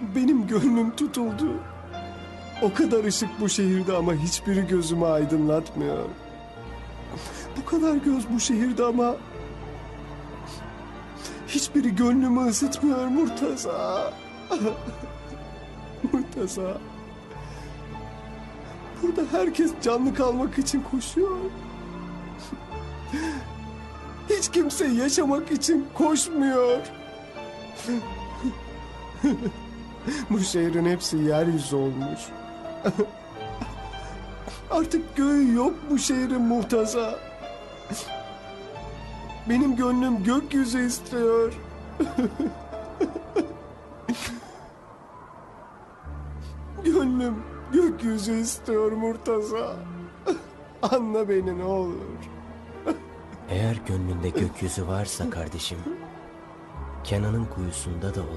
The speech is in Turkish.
Benim gönlüm tutuldu. O kadar ışık bu şehirde ama hiçbiri gözümü aydınlatmıyor. Bu kadar göz bu şehirde ama hiçbiri gönlümü ısıtmıyor Murtaza. Murtaza. Burada herkes canlı kalmak için koşuyor. Hiç kimse yaşamak için koşmuyor. Bu şehrin hepsi yeryüzü olmuş. Artık göğü yok bu şehrin muhtaza. Benim gönlüm gökyüzü istiyor. Gönlüm gökyüzü istiyor Murtaza. Anla beni ne olur. Eğer gönlünde gökyüzü varsa kardeşim, Kenan'ın kuyusunda da olur.